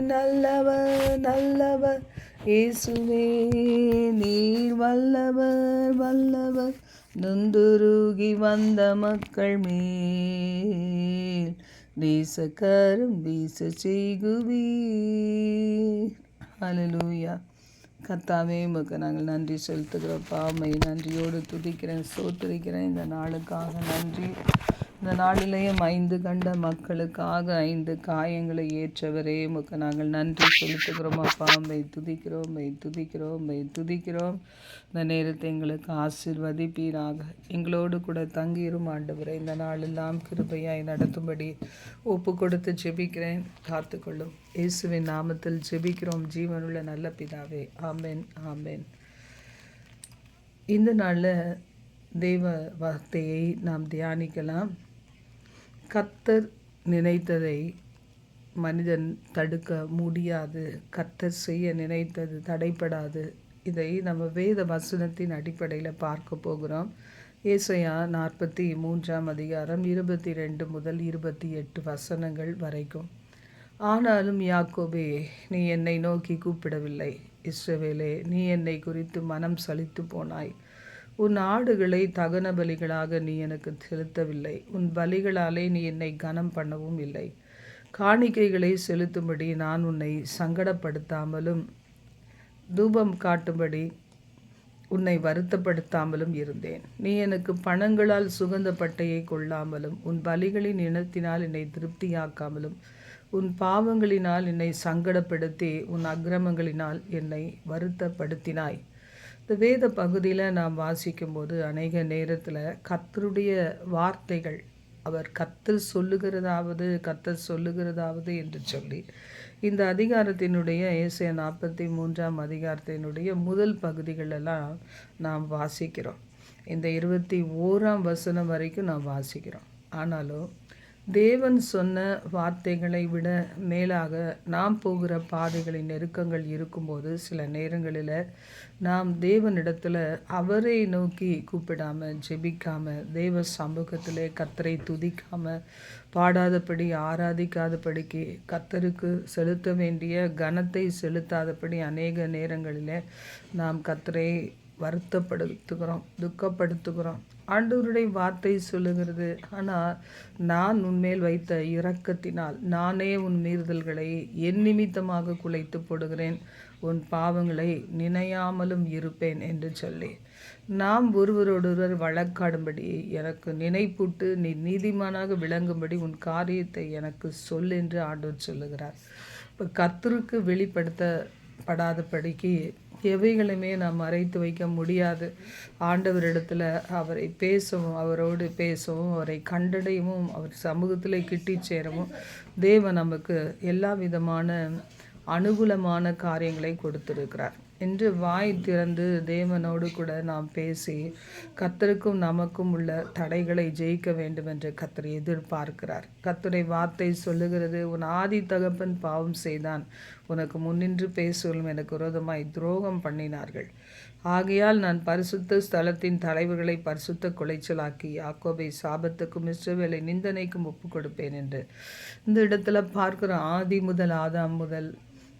நல்லவர் நல்லவர். இயேசுவே நீர் வல்லவர் வல்லவர். நுந்துருகி வந்த மக்கள் மேல் நேசக்கரம் வீச செய்குவீர். கத்தாவே கர்த்தாவே உமக்கு நாங்கள் நன்றி செலுத்துகிறோம். பாமை நன்றியோடு துதிக்கிறேன் சோத்துரிக்கிறேன் இந்த நாளுக்காக நன்றி. இந்த நாளிலேயும் ஐந்து கண்ட மக்களுக்காக ஐந்து காயங்களை ஏற்றவரே உமக்கு நாங்கள் நன்றி செலுத்துகிறோம். அப்பா அம்மை துதிக்கிறோம் மை துதிக்கிறோம் மை துதிக்கிறோம். இந்த நேரத்தை எங்களுக்கு ஆசிர்வதிப்பீராக. எங்களோடு கூட தங்கியிரும் ஆண்டவரை. இந்த நாளெல்லாம் கிருபையாய் நடத்தும்படி ஒப்பு கொடுத்து ஜெபிக்கிறேன். காத்துக்கொள்ளும். இயேசுவின் நாமத்தில் ஜெபிக்கிறோம். ஜீவனுள்ள நல்ல பிதாவே. ஆமென் ஆமென். இந்த நாளில் தெய்வ வார்த்தையை நாம் தியானிக்கலாம். கத்தர் நினைத்ததை மனிதன் தடுக்க முடியாது. கத்தர் செய்ய நினைத்தது தடைப்படாது இதை நம்ம வேத வசனத்தின் அடிப்படையில் பார்க்க போகிறோம். ஏசையா நாற்பத்தி மூன்றாம் அதிகாரம் இருபத்தி ரெண்டு முதல் இருபத்தி எட்டு வசனங்கள் வரைக்கும். ஆனாலும் யாக்கோபே நீ என்னை நோக்கி கூப்பிடவில்லை. இஸ்ரவேலே நீ என்னை குறித்து மனம் சலித்து போனாய். உன் ஆடுகளை தகன பலிகளாக நீ எனக்கு செலுத்தவில்லை. உன் பலிகளாலே நீ என்னை கனம் பண்ணவும் இல்லை. காணிக்கைகளை செலுத்தும்படி நான் உன்னை சங்கடப்படுத்தாமலும் தூபம் காட்டும்படி உன்னை வருத்தப்படுத்தாமலும் இருந்தேன். நீ எனக்கு பணங்களால் சுகந்த பட்டையை கொள்ளாமலும் உன் பலிகளின் இனத்தினால் என்னை திருப்தியாக்காமலும் உன் பாவங்களினால் என்னை சங்கடப்படுத்தி உன் அக்கிரமங்களினால் என்னை வருத்தப்படுத்தினாய். இந்த வேத பகுதியில் நாம் வாசிக்கும்போது அநேக நேரத்தில் கத்தருடைய வார்த்தைகள் அவர் கத்தர் சொல்லுகிறதாவது கத்தர் சொல்லுகிறதாவது என்று சொல்லி இந்த அதிகாரத்தினுடைய ஏசிய நாற்பத்தி மூன்றாம் அதிகாரத்தினுடைய முதல் பகுதிகளெல்லாம் நாம் வாசிக்கிறோம். இந்த இருபத்தி ஓராம் வசனம் வரைக்கும் நாம் வாசிக்கிறோம். ஆனாலும் தேவன் சொன்ன வார்த்தைகளை விட மேலாக நாம் போகிற பாதைகளின் நெருக்கங்கள் இருக்கும்போது சில நேரங்களில் நாம் தேவனிடத்தில் அவரை நோக்கி கூப்பிடாமல் ஜெபிக்காமல் தேவ சமூகத்தில் கத்தரை துதிக்காம பாடாதபடி ஆராதிக்காதபடிக்கு கத்தருக்கு செலுத்த வேண்டிய கனத்தை செலுத்தாதபடி அநேக நேரங்களில் நாம் கத்தரை வருத்தப்படுத்துகிறோம் துக்கப்படுத்துகிறோம். ஆண்டவருடைய வார்த்தை சொல்லுகிறது. ஆனால் நான் உன்மேல் வைத்த இரக்கத்தினால் நானே உன் மீறுதல்களை என் நிமித்தமாக குலைத்து போடுகிறேன். உன் பாவங்களை நினையாமலும் இருப்பேன் என்று சொல்லி. நாம் ஒருவரோடொருவர் வழக்காடும்படி எனக்கு நினைப்பூட்டு நீ நீதிமானாக விளங்கும்படி உன் காரியத்தை எனக்கு சொல் என்று ஆண்டவர் சொல்லுகிறார். இப்போ கத்தருக்கு படாதபடிக்கு எவைகளுமே நாம் மறைத்து வைக்க முடியாது. ஆண்டவரிடத்தில் அவரை பேசவும் அவரோடு பேசவும் அவரை கண்டடையவும் அவர் சமூகத்தில் கிட்டி சேரவும் தேவன் நமக்கு எல்லா விதமான அனுகூலமான காரியங்களை கொடுத்துருக்கிறார். என்று வாய் திறந்து தேவனோடு கூட நாம் பேசி கத்தருக்கும் நமக்கும் உள்ள தடைகளை ஜெயிக்க வேண்டும் என்று கத்தர் எதிர்பார்க்கிறார். கத்தரை வார்த்தை சொல்லுகிறது உன் ஆதி தகப்பன் பாவம் செய்தான். உனக்கு முன்னின்று பேசுவலும் எனக்கு விரோதமாய் துரோகம் பண்ணினார்கள். ஆகையால் நான் பரிசுத்த ஸ்தலத்தின் தலைவர்களை பரிசுத்த குலைச்சலாக்கி யாக்கோபை சாபத்துக்கும் இஸ்ரவேலை நிந்தனைக்கும் ஒப்பு கொடுப்பேன் என்று இந்த இடத்துல பார்க்குற ஆதி முதல் ஆதாம் முதல்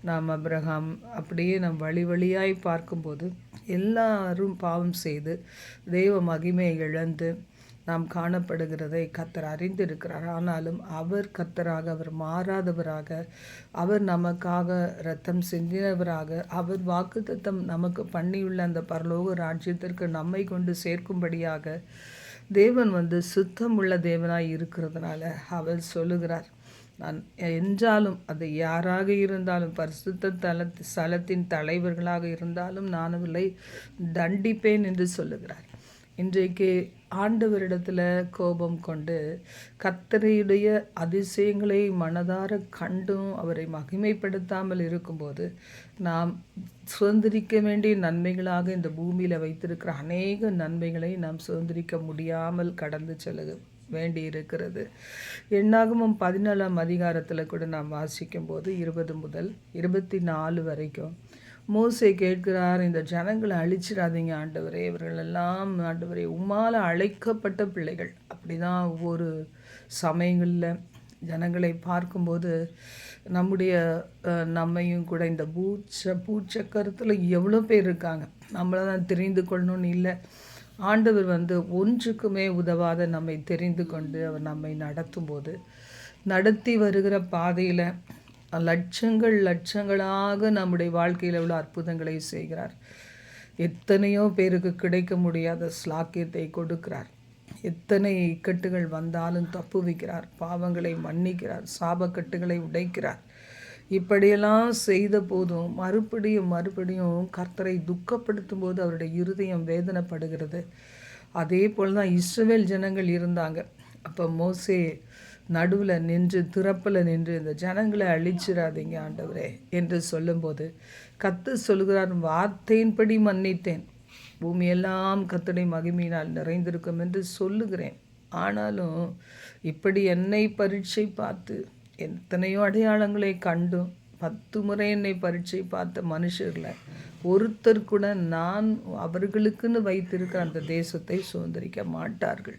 நாம் அப்ரஹாம் அப்படியே நம் வழி வழியாய் பார்க்கும்போது எல்லாரும் பாவம் செய்து தெய்வ மகிமையை இழந்து நாம் காணப்படுகிறதை கத்தர் அறிந்திருக்கிறார். ஆனாலும் அவர் கத்தராக அவர் மாறாதவராக அவர் நமக்காக ரத்தம் சிந்தினவராக அவர் வாக்குத்தத்தம் நமக்கு பண்ணியுள்ள அந்த பரலோக ராஜ்யத்திற்கு நம்மை கொண்டு சேர்க்கும்படியாக தேவன் வந்து சுத்தமுள்ள தேவனாய் இருக்கிறதுனால அவர் சொல்லுகிறார். நான் என்றாலும் அது யாராக இருந்தாலும் பரிசுத்த தல ஸ்தலத்தின் தலைவர்களாக இருந்தாலும் நான் அவர்களை தண்டிப்பேன் என்று சொல்லுகிறார். இன்றைக்கு ஆண்டவரிடத்தில் கோபம் கொண்டு கத்தரையுடைய அதிசயங்களை மனதார கண்டும் அவரை மகிமைப்படுத்தாமல் இருக்கும்போது நாம் சுதந்திரிக்க வேண்டிய நன்மைகளாக இந்த பூமியில் வைத்திருக்கிற அநேக நன்மைகளை நாம் சுதந்திரிக்க முடியாமல் கடந்து செல்லுகிறோம். வேண்டி இருக்கிறது எண்ணாகமும் பதினாலாம் அதிகாரத்தில் கூட நாம் வாசிக்கும்போது இருபது முதல் இருபத்தி நாலு வரைக்கும் மூசை கேட்கிறார் இந்த ஜனங்களை அழிச்சிடாதீங்க ஆண்டவரே இவர்கள் எல்லாம் ஆண்டவரே உம்மால் அழைக்கப்பட்ட பிள்ளைகள். அப்படி தான் ஒவ்வொரு சமயங்களில் ஜனங்களை பார்க்கும்போது நம்முடைய நம்மையும் கூட இந்த பூச்ச பூச்சக்கரத்தில் எவ்வளோ பேர் இருக்காங்க. நம்மளை தான் தெரிந்து கொள்ளணும்னு இல்லை. ஆண்டவர் வந்து ஒன்றுக்குமே உதவாத நம்மை தெரிந்து கொண்டு அவர் நம்மை நடத்தும்போது நடத்தி வருகிற பாதையில் லட்சங்கள் லட்சங்களாக நம்முடைய வாழ்க்கையில் உள்ள அற்புதங்களை செய்கிறார். எத்தனையோ பேருக்கு கிடைக்க முடியாத ஸ்லாக்கியத்தை கொடுக்கிறார். எத்தனை இக்கட்டுகள் வந்தாலும் தப்புவிக்கிறார் பாவங்களை மன்னிக்கிறார் சாபக்கட்டுகளை உடைக்கிறார். இப்படியெல்லாம் செய்த போதும் மறுபடியும் மறுபடியும் கர்த்தரை துக்கப்படுத்தும் போது அவருடைய இருதயம் வேதனைப்படுகிறது. அதே போல் தான் இஸ்ரவேல் ஜனங்கள் இருந்தாங்க. அப்போ மோசே நடுவில் நின்று திறப்பில் நின்று இந்த ஜனங்களை அழிச்சிடாதீங்க ஆண்டவரே என்று சொல்லும்போது கத்து சொல்கிறார் வார்த்தையின்படி மன்னித்தேன். பூமியெல்லாம் கத்தனை மகிமையினால் நிறைந்திருக்கும் என்று சொல்லுகிறேன். ஆனாலும் இப்படி என்னை பரீட்சை பார்த்து எத்தனையோ அடையாளங்களை கண்டும் பத்து முறை என்னை பரீட்சை பார்த்த மனுஷரில் ஒருத்தர் கூட நான் அவர்களுக்குன்னு வைத்திருக்கிற அந்த தேசத்தை சுதந்திரிக்க மாட்டார்கள்.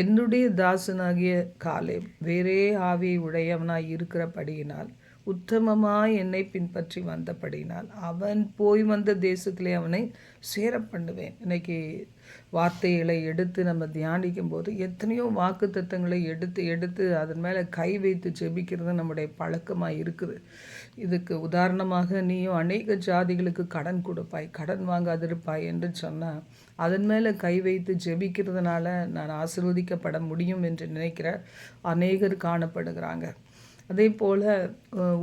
என்னுடைய தாசனாகிய காலை வேறே ஆவி உடையவனாய் இருக்கிறபடியினால் உத்தமமாக என்னை பின்பற்றி வந்தபடியினால் அவன் போய் வந்த தேசத்திலே அவனை சேர பண்ணுவேன். இன்னைக்கு வார்த்தைகளை எடுத்து நம்ம தியானிக்கும் போது எத்தனையோ வாக்கு தத்தங்களை எடுத்து எடுத்து அதன் மேலே கை வைத்து ஜெபிக்கிறது நம்முடைய பழக்கமாக இருக்குது. இதுக்கு உதாரணமாக நீயும் அநேக ஜாதிகளுக்கு கடன் கொடுப்பாய் கடன் வாங்காதிருப்பாய் என்று சொன்னால் அதன் மேலே கை வைத்து ஜெபிக்கிறதுனால நான் ஆசிர்வதிக்கப்பட முடியும் என்று நினைக்கிற அநேகர் காணப்படுகிறாங்க. அதே போல்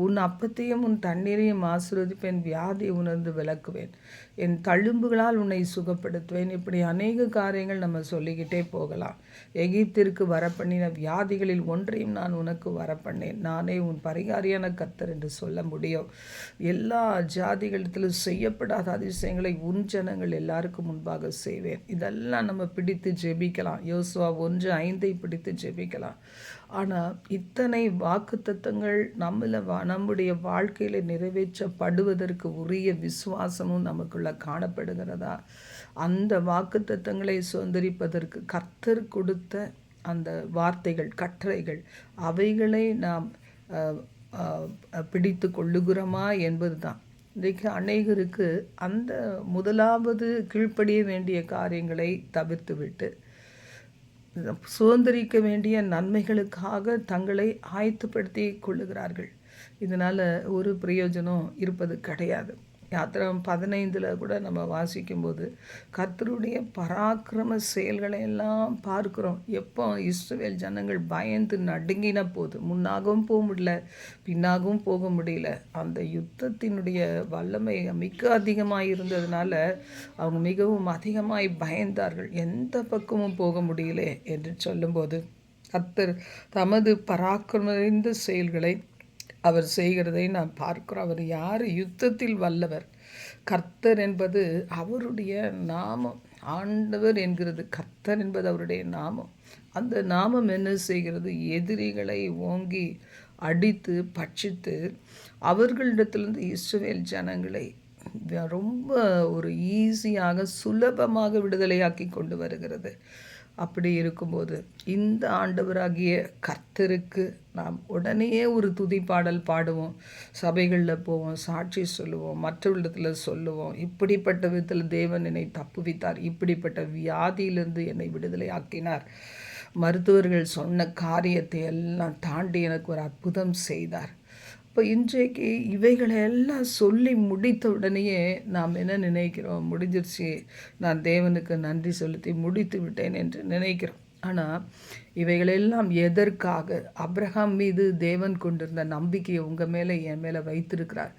உன் அப்பத்தையும் உன் தண்ணீரையும் ஆசிர்வதிப்பேன் வியாதியை உணர்ந்து விளக்குவேன். என் தழும்புகளால் உன்னை சுகப்படுத்துவேன். இப்படி அநேக காரியங்கள் நம்ம சொல்லிக்கிட்டே போகலாம். எகிப்திற்கு வரப்பண்ணின வியாதிகளில் ஒன்றையும் நான் உனக்கு வரப்பண்ணேன். நானே உன் பரிகாரியான கத்தர் என்று சொல்ல முடியும். எல்லா ஜாதிகளிடத்திலும் செய்யப்படாத அதிசயங்களை உன் ஜனங்கள் எல்லாருக்கும் முன்பாக செய்வேன். இதெல்லாம் நம்ம பிடித்து ஜெபிக்கலாம். யோசுவா ஒன்று ஐந்தை பிடித்து ஜெபிக்கலாம். ஆனால் இத்தனை வாக்குத்தத்தங்கள் நம்மள வா நம்முடைய வாழ்க்கையில் நிறைவேற்றப்படுவதற்கு உரிய விசுவாசமும் நமக்குள்ள காணப்படுகிறதா? அந்த வாக்குத்தத்தங்களை சுதந்திரிப்பதற்கு கர்த்தர் கொடுத்த அந்த வார்த்தைகள் கட்டளைகள் அவைகளை நாம் பிடித்து கொள்ளுகிறோமா என்பது தான் இன்றைக்கு அநேகருக்கு அந்த முதலாவது கீழ்ப்படிய வேண்டிய காரியங்களை தவிர்த்துவிட்டு சுதந்திரிக்க வேண்டிய நன்மைகளுக்காக தங்களை ஆயத்தப்படுத்தி கொள்ளுகிறார்கள். இதனால் ஒரு பிரயோஜனம் இருப்பது கிடையாது. யாத்திரம் பதினைந்தில் கூட நம்ம வாசிக்கும்போது கர்த்தருடைய பராக்கிரம செயல்களை எல்லாம் பார்க்குறோம். எப்போ இஸ்ரவேல் ஜனங்கள் பயந்து நடுங்கின போது முன்னாகவும் போக முடியல பின்னாகவும் போக முடியல அந்த யுத்தத்தினுடைய வல்லமை மிக அதிகமாக இருந்ததுனால அவங்க மிகவும் அதிகமாய் பயந்தார்கள். எந்த பக்கமும் போக முடியல என்று சொல்லும்போது கத்தர் தமது பராக்கிரமிந்த செயல்களை அவர் செய்கிறதை நாம் பார்க்கிறோம். அவர் யார்? யுத்தத்தில் வல்லவர். கர்த்தர் என்பது அவருடைய நாமம். ஆண்டவர் என்கிறது கர்த்தர் என்பது அவருடைய நாமம். அந்த நாமம் என்ன செய்கிறது? எதிரிகளை ஓங்கி அடித்து பட்சித்து அவர்களிடத்திலிருந்து இஸ்ரவேல் ஜனங்களை ரொம்ப ஒரு ஈஸியாக சுலபமாக விடுதலையாக்கி கொண்டு வருகிறது. அப்படி இருக்கும்போது இந்த ஆண்டவராகிய கர்த்தருக்கு நாம் உடனே ஒரு துதி பாடல் பாடுவோம். சபைகளில் போவோம் சாட்சி சொல்லுவோம் மற்றவர்களிடத்தில் சொல்லுவோம். இப்படிப்பட்ட விதத்தில் தேவன் என்னை தப்புவித்தார். இப்படிப்பட்ட வியாதியிலிருந்து என்னை விடுதலை ஆக்கினார் மருத்துவர்கள் சொன்ன காரியத்தை எல்லாம் தாண்டி எனக்கு ஒரு அற்புதம் செய்தார். இப்போ இன்றைக்கு இவைகளை எல்லாம் சொல்லி முடித்த உடனேயே நாம் என்ன நினைக்கிறோம்? முடிஞ்சிருச்சு. நான் தேவனுக்கு நன்றி செலுத்தி முடித்து விட்டேன் என்று நினைக்கிறோம். ஆனால் இவைகளெல்லாம் எதற்காக? அப்ரஹாம் மீது தேவன் கொண்டிருந்த நம்பிக்கையை உங்கள் மேலே என் மேலே வைத்திருக்கிறார்.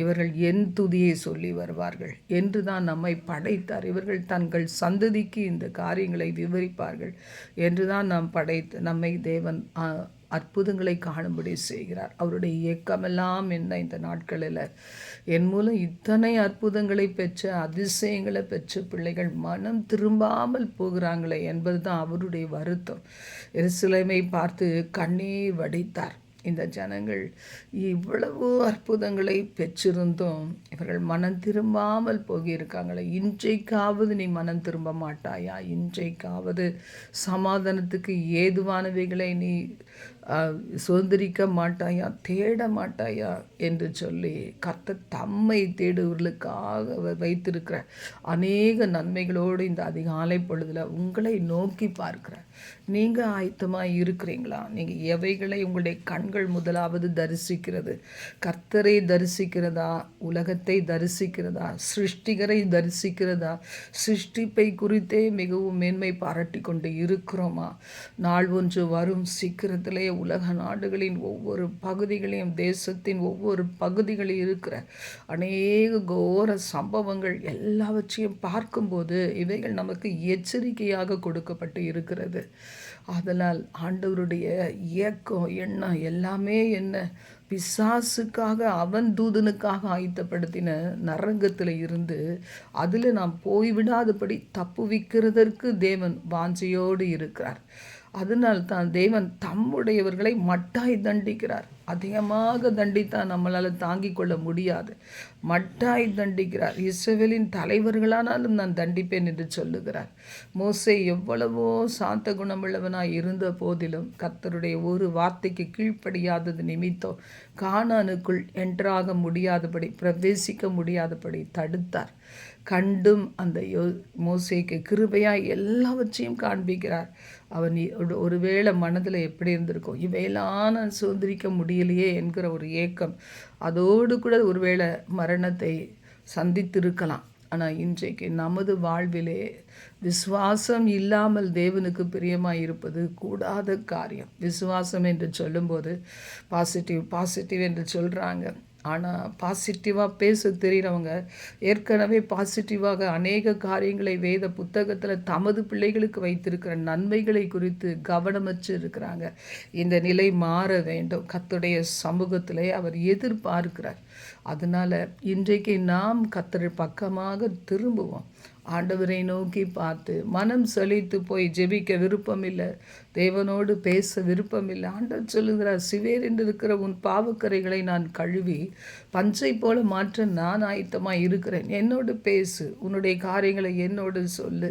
இவர்கள் என் துதியை சொல்லி வருவார்கள் என்று தான் நம்மை படைத்தார். இவர்கள் தங்கள் சந்ததிக்கு இந்த காரியங்களை விவரிப்பார்கள் என்று தான் நாம் படைத்து நம்மை தேவன் அற்புதங்களை காணும்படி செய்கிறார். அவருடைய இயக்கமெல்லாம் என்ன இந்த நாட்களில்? என் மூலம் இத்தனை அற்புதங்களை பெற்ற அதிசயங்களை பெற்ற பிள்ளைகள் மனம் திரும்பாமல் போகிறாங்களே என்பது தான் அவருடைய வருத்தம். எருசலேமை பார்த்து கண்ணீர் வடித்தார். இந்த ஜனங்கள் இவ்வளவு அற்புதங்களை பெற்றிருந்தும் இவர்கள் மனம் திரும்பாமல் போகியிருக்காங்களே. இன்றைக்காவது நீ மனம் திரும்ப மாட்டாயா? இன்றைக்காவது சமாதானத்துக்கு ஏதுவானவைகளை நீ சுதந்திரிக்க மாட்டாயா? தேட மாட்டாயா? என்று சொல்லி கத்த தம்மை தேடுவர்களுக்காக வைத்திருக்கிற அநேக நன்மைகளோடு இந்த அதிகாலை பொழுதில் உங்களை நோக்கி பார்க்கிறார். நீங்கள் ஆயத்தமாக இருக்கிறீங்களா? நீங்கள் எவைகளை உங்களுடைய கண்கள் முதலாவது தரிசிக்கிறது? கர்த்தரை தரிசிக்கிறதா? உலகத்தை தரிசிக்கிறதா? சிருஷ்டிகரை தரிசிக்கிறதா? சிருஷ்டிப்பை குறித்தே மிகவும் மேன்மை பாராட்டி கொண்டு இருக்கிறோமா? நாள் ஒன்று வரும் சீக்கிரத்திலே உலக நாடுகளின் ஒவ்வொரு பகுதிகளையும் தேசத்தின் ஒவ்வொரு பகுதிகளில் இருக்கிற அநேக கோர சம்பவங்கள் எல்லாவற்றையும் பார்க்கும்போது இவைகள் நமக்கு எச்சரிக்கையாக கொடுக்கப்பட்டு இருக்கிறது. அதனால் ஆண்டவருடைய இயக்கம் எண்ணம் எல்லாமே என்ன? பிசாசுக்காக அவன் தூதனுக்காக ஆயத்தப்படுத்தின நரங்கத்தில் இருந்து அதில் நாம் போய்விடாதபடி தப்புவிக்கிறதற்கு தேவன் வாஞ்சையோடு இருக்கிறார். அதனால்தான் தேவன் தம்முடையவர்களை மட்டாய் தண்டிக்கிறார். அதிகமாக தண்டித்தான் நம்மளால் தாங்கிக் கொள்ள முடியாது. மட்டாய் தண்டிக்கிறார். இஸ்ரவேலின் தலைவர்களானாலும் நான் தண்டிப்பேன் என்று சொல்லுகிறார். மோசை எவ்வளவோ சாந்த குணமுள்ளவனாய் இருந்த போதிலும் கர்த்தருடைய ஒரு வார்த்தைக்கு கீழ்ப்படியாதது நிமித்தம் காணானுக்குள் என்றாக முடியாதபடி பிரவேசிக்க முடியாதபடி தடுத்தார். கண்டும் அந்த யோ மோசைக்கு கிருபையாய் எல்லாவற்றையும் காண்பிக்கிறார். அவன் ஒருவேளை மனதில் எப்படி இருந்திருக்கும் இவையெல்லாம் நான் சுதந்திரிக்க முடியலையே என்கிற ஒரு ஏக்கம் அதோடு கூட ஒருவேளை மரணத்தை சந்தித்திருக்கலாம். ஆனால் இன்றைக்கு நமது வாழ்விலே விசுவாசம் இல்லாமல் தேவனுக்கு பிரியமாக இருப்பது கூடாத காரியம். விசுவாசம் என்று சொல்லும்போது பாசிட்டிவ் பாசிட்டிவ் என்று சொல்கிறாங்க ஆனால் பாசிட்டிவாக பேச தெரிகிறவங்க ஏற்கனவே பாசிட்டிவாக அநேக காரியங்களை வேத புத்தகத்தில் தமது பிள்ளைகளுக்கு வைத்திருக்கிற நன்மைகளை குறித்து கவனமற்று இருக்கிறாங்க. இந்த நிலை மாற வேண்டும். கத்துடைய சமூகத்திலே அவர் எதிர்பார்க்கிறார். அதனால் இன்றைக்கு நாம் கத்தர் பக்கமாக திரும்புவோம். ஆண்டவரை நோக்கி பார்த்து மனம் செழித்து போய் ஜெபிக்க விருப்பம் இல்லை தேவனோடு பேச விருப்பம் இல்லை ஆண்டவர் சொல்லுகிறார் சிவேர் என்று இருக்கிற உன் பாவக்கரைகளை நான் கழுவி பஞ்சை போல மாற்ற நான் ஆயத்தமாக இருக்கிறேன். என்னோடு பேசு உன்னுடைய காரியங்களை என்னோடு சொல்லு.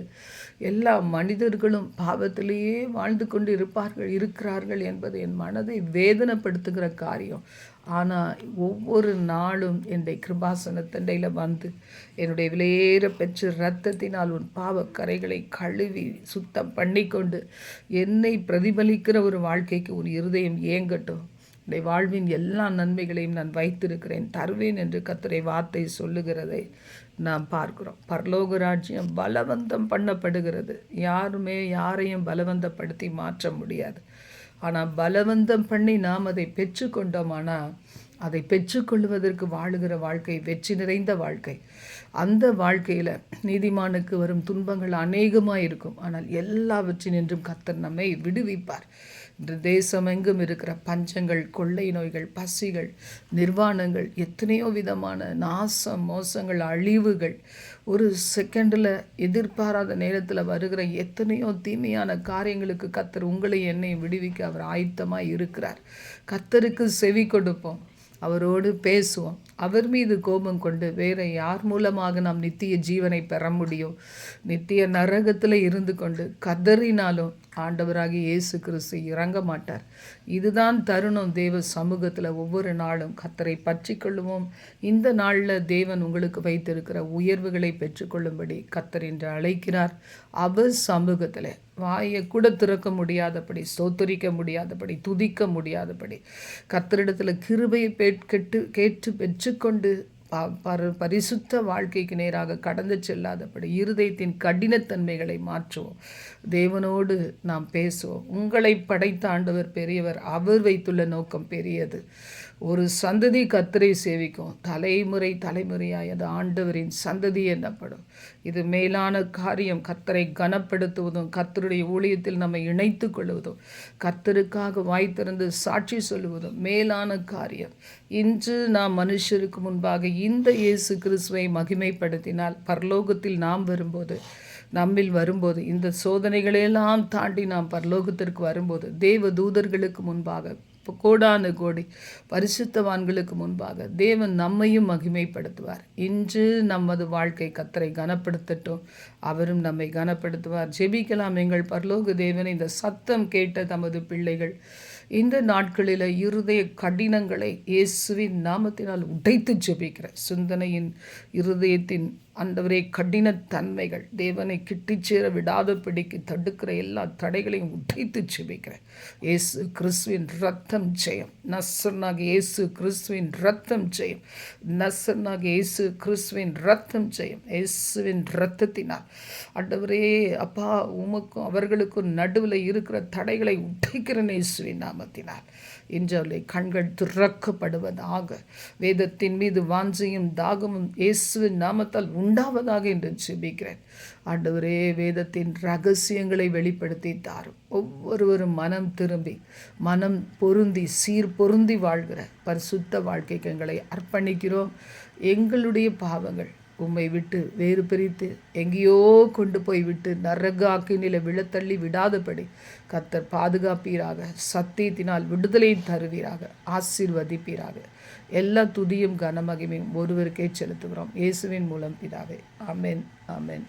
எல்லா மனிதர்களும் பாவத்திலேயே வாழ்ந்து கொண்டு இருப்பார்கள் இருக்கிறார்கள் என்பது என் மனதை வேதனைப்படுத்துகிற காரியம். ஆனால் ஒவ்வொரு நாளும் என்னுடைய கிருபாசன தண்டையில் வந்து என்னுடைய விலையேற பெற்று இரத்தத்தினால் உன் பாவக்கரைகளை கழுவி சுத்தம் பண்ணிக்கொண்டு என்னை பிரதிபலிக்கிற ஒரு வாழ்க்கைக்கு உன் இருதயம் ஏங்கட்டும் என்னுடைய வாழ்வின் எல்லா நன்மைகளையும் நான் வைத்திருக்கிறேன் தருவேன் என்று கத்துரை வார்த்தை சொல்லுகிறதை நாம் பார்க்கிறோம். பரலோக ராஜ்யம் பலவந்தம் பண்ணப்படுகிறது. யாருமே யாரையும் பலவந்தப்படுத்தி மாற்ற முடியாது. ஆனால் பலவந்தம் பண்ணி நாம் அதை பெற்றுக்கொண்டோமானால் அதை பெற்றுக்கொள்வதற்கு வாழுகிற வாழ்க்கை வெற்றி நிறைந்த வாழ்க்கை. அந்த வாழ்க்கையில் நீதிமானுக்கு வரும் துன்பங்கள் அநேகமாக இருக்கும். ஆனால் எல்லாவற்றினின்றும் கத்தர் நம்மை விடுவிப்பார். இன்று தேசம் எங்கும் இருக்கிற பஞ்சங்கள் கொள்ளை நோய்கள் பசிகள் நிர்வாணங்கள் எத்தனையோ விதமான நாசம் மோசங்கள் அழிவுகள் ஒரு செகண்டில் எதிர்பாராத நேரத்தில் வருகிற எத்தனையோ தீமையான காரியங்களுக்கு கத்தர் உங்களை என்னை விடுவிக்க அவர் ஆயத்தமாக இருக்கிறார். கத்தருக்கு செவி கொடுப்போம். அவரோடு பேசுவோம். அவர் மீது கோபம் கொண்டு வேற யார் மூலமாக நாம் நித்திய ஜீவனை பெற முடியும்? நித்திய நரகத்தில் இருந்து கொண்டு கதறினாலும் ஆண்டவராகி இயேசு கிறிஸ்து இறங்க மாட்டார். இதுதான் தருணம் தேவ சமூகத்தில் ஒவ்வொரு நாளும் கத்தரை பற்றி கொள்ளுவோம் இந்த நாளில் தேவன் உங்களுக்கு வைத்திருக்கிற உயர்வுகளை பெற்றுக்கொள்ளும்படி கத்தர் என்று அழைக்கிறார். அவர் சமூகத்தில் வாயை கூட திறக்க முடியாதபடி ஸ்தோத்தரிக்க முடியாதபடி துதிக்க முடியாதபடி கத்தரிடத்தில் கிருபையை கேட்டு கேட்டு பெற்றுக்கொண்டு ப- பரு பரிசுத்த வாழ்க்கைக்கு நேராக கடந்து செல்லாதபடி இருதயத்தின் கடினத்தன்மைகளை மாற்றுவோம். தேவனோடு நாம் பேசுவோம். உங்களை படைத்த ஆண்டவர் பெரியவர் அவர் வைத்துள்ள நோக்கம் பெரியது. ஒரு சந்ததி கத்தரை சேவிக்கும். தலைமுறை தலைமுறையாக அது ஆண்டவரின் சந்ததி என்னப்படும். இது மேலான காரியம். கத்தரை கனப்படுத்துவதும் கத்தருடைய ஊழியத்தில் நம்மை இணைத்து கொள்வதும் கத்தருக்காக வாய் திறந்து சாட்சி சொல்லுவதும் மேலான காரியம். இன்று நாம் மனுஷருக்கு முன்பாக இந்த இயேசு கிறிஸ்துவை மகிமைப்படுத்தினால் பரலோகத்தில் நாம் வரும்போது நம்மில் வரும்போது இந்த சோதனைகளையெல்லாம் தாண்டி நாம் பரலோகத்திற்கு வரும்போது தேவ தூதர்களுக்கு முன்பாக கோடானு கோடி பரிசுத்தவான்களுக்கு முன்பாக தேவன் நம்மையும் மகிமைப்படுத்துவார். இன்று நமது வாழ்க்கை கத்தரை கனப்படுத்தட்டும். அவரும் நம்மை கனப்படுத்துவார். ஜெபிக்கலாம் எங்கள் பரலோக தேவன். இந்த சத்தம் கேட்ட தமது பிள்ளைகள் இந்த நாட்களில் இருதய கடினங்களை இயேசுவின் நாமத்தினால் உடைத்து ஜெபிக்கிற சிந்தனையின் இருதயத்தின் ஆண்டவரே கடினத்தன்மைகள் தேவனை கிட்டிச் சேர விடாதபடிக்கு தடுக்கிற எல்லா தடைகளையும் உடைத்து செபிக்கிறேன். இயேசு கிறிஸ்துவின் ரத்தம் ஜெயம். நசர்னாக இயேசு கிறிஸ்துவின் ரத்தம் ஜெயம். நசர்னாக இயேசு கிறிஸ்துவின் ரத்தம் ஜெயம். இயேசுவின் ரத்தத்தினால் ஆண்டவரே அப்பா உமக்கும் அவர்களுக்கும் நடுவில் இருக்கிற தடைகளை உடைக்கிற இயேசுவின் நாமத்தினால். இன்றவர்களை கண்கள் திறக்கப்படுவதாக வேதத்தின் மீது வாஞ்சையும் தாகமும் இயேசுவின் நாமத்தால் உண்டாவதாக என்று ஜெபிக்கிறேன். ஆண்டவரே வேதத்தின் ரகசியங்களை வெளிப்படுத்தி தாரும். ஒவ்வொருவரும் மனம் திரும்பி மனம் பொருந்தி சீர் பொருந்தி வாழ்கிற பரிசுத்த வாழ்க்கைக்கு எங்களை அர்ப்பணிக்கிறோம். எங்களுடைய பாவங்கள் உம்மை விட்டு வேறு பிரித்து எங்கேயோ கொண்டு போய் விட்டு நரகாக்கினில விழத்தள்ளி விடாதபடி கத்தர் பாதுகாப்பீராக சத்தியத்தினால் விடுதலை தருவீராக ஆசீர்வதிப்பீராக. எல்லா துதியும் கனமகிமையும் ஒருவருக்கே செலுத்துகிறோம். இயேசுவின் மூலம் பிதாவே. அமேன் அமேன்